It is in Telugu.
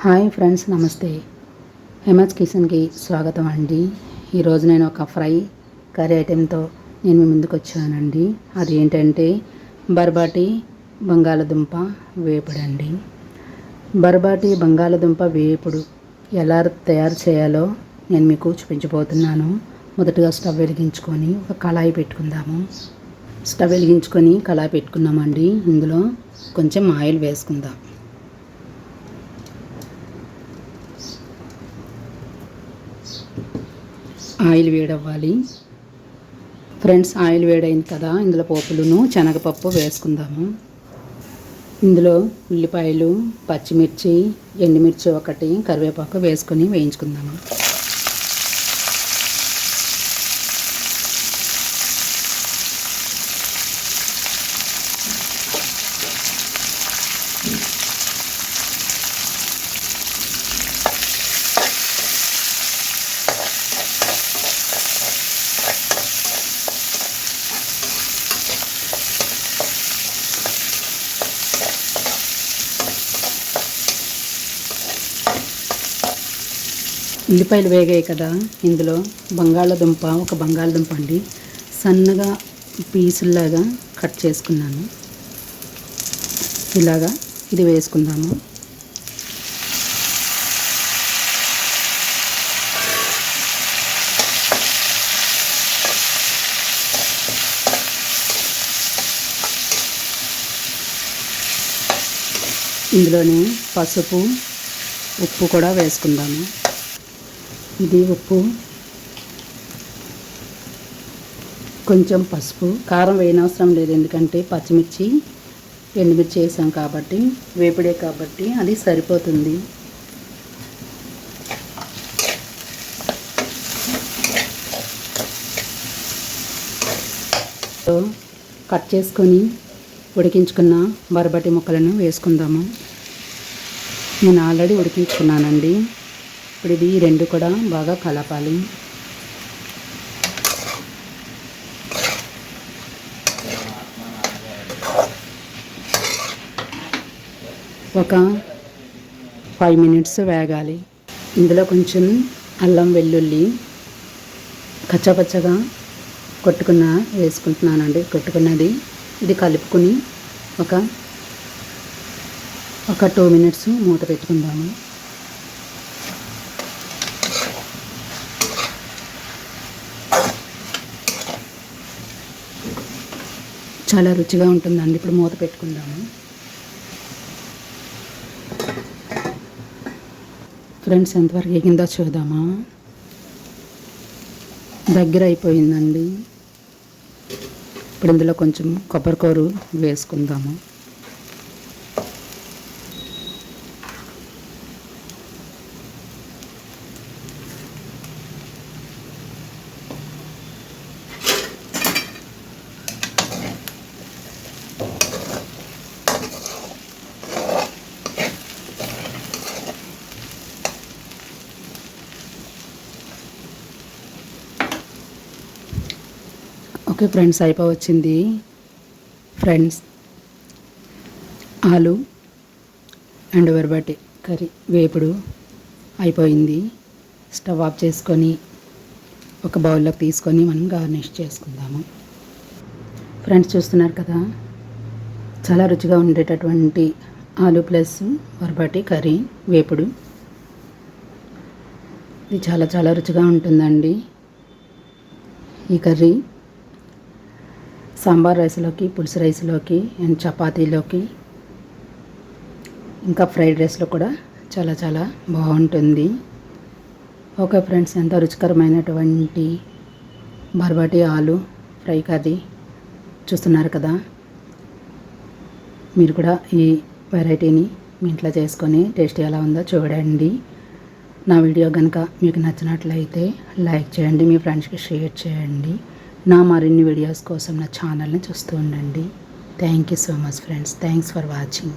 హాయ్ ఫ్రెండ్స్ నమస్తే. హేమజ్ కిచెన్కి స్వాగతం అండి. ఈరోజు నేను ఒక ఫ్రై కర్రీ ఐటెంతో నేను మీ ముందుకు వచ్చానండి. అది ఏంటంటే బర్బాటి బంగాళదుంప వేపుడు అండి. బర్బాటి బంగాళదుంప వేపుడు ఎలా తయారు చేయాలో నేను మీకు చూపించబోతున్నాను. మొదటగా స్టవ్ వెలిగించుకొని ఒక కళాయి పెట్టుకుందాము. స్టవ్ వెలిగించుకొని కళాయి పెట్టుకున్నామండి. ఇందులో కొంచెం ఆయిల్ వేసుకుందాం. ఆయిల్ వేడవ్వాలి. ఫ్రెండ్స్ ఆయిల్ వేడైంది కదా. ఇందులో పోపులను శనగపప్పు వేసుకుందాము. ఇందులో ఉల్లిపాయలు పచ్చిమిర్చి ఎండుమిర్చి ఒకటి కరివేపాకు వేసుకొని వేయించుకుందాము. ఉల్లిపాయలు వేగాయి కదా. ఇందులో బంగాళదుంప ఒక బంగాళదుంప అండి. సన్నగా పీసుల్లాగా కట్ చేసుకున్నాను. ఇలాగా ఇది వేసుకుందాము. ఇందులోనే పసుపు ఉప్పు కూడా వేసుకుందాము. ఇది ఉప్పు కొంచెం పసుపు కారం వేయనవసరం లేదు ఎందుకంటే పచ్చిమిర్చి ఎండుమిర్చి వేసాం కాబట్టి వేపుడే కాబట్టి అది సరిపోతుంది. కట్ చేసుకొని ఉడికించుకున్న బరబటి ముక్కలను వేసుకుందాము. నేను ఆల్రెడీ ఉడికించుకున్నానండి. ఇప్పుడు ఇది రెండు కూడా బాగా కలపాలి. ఒక ఫైవ్ మినిట్స్ వేగాలి. ఇందులో కొంచెం అల్లం వెల్లుల్లి కచ్చపచ్చగా కొట్టుకున్న వేసుకుంటున్నానండి. కొట్టుకున్నది ఇది కలుపుకొని ఒక ఒక టూ మినిట్స్ మూత పెట్టుకుందాము. చాలా రుచిగా ఉంటుందండి. ఇప్పుడు మూత పెట్టుకుందాము. ఫ్రెండ్స్ ఎంతవరకు ఎగిందో చూద్దామా? దగ్గర అయిపోయిందండి. ఇప్పుడు ఇందులో కొంచెం కొబ్బరికూరు వేసుకుందాము. ఓకే ఫ్రెండ్స్ అయిపోవచ్చింది ఫ్రెండ్స్ ఆలు అండ్ వెరబట్టి కర్రీ వేపుడు అయిపోయింది. స్టవ్ ఆఫ్ చేసుకొని ఒక బౌల్లోకి తీసుకొని మనం గార్నిష్ చేసుకుందాము. ఫ్రెండ్స్ చూస్తున్నారు కదా? చాలా రుచిగా ఉండేటటువంటి ఆలు ప్లస్ వరబటి కర్రీ వేపుడు. ఇది చాలా చాలా రుచిగా ఉంటుందండి. ఈ కర్రీ సాంబార్ రైస్లోకి పులుసు రైస్లోకి అండ్ చపాతీలోకి ఇంకా ఫ్రైడ్ రైస్లో కూడా చాలా చాలా బాగుంటుంది. ఓకే ఫ్రెండ్స్ ఎంతో రుచికరమైనటువంటి బర్బాటి ఆలు ఫ్రై కర్రీ చూస్తున్నారు కదా? మీరు కూడా ఈ వెరైటీని మీ ఇంట్లో చేసుకొని టేస్ట్ ఎలా ఉందో చూడండి. నా వీడియో కనుక మీకు నచ్చినట్లయితే లైక్ చేయండి మీ ఫ్రెండ్స్కి షేర్ చేయండి. నా మరిన్ని వీడియోస్ కోసం నా ఛానల్ని చూస్తూ ఉండండి. Thank you so much friends thanks for watching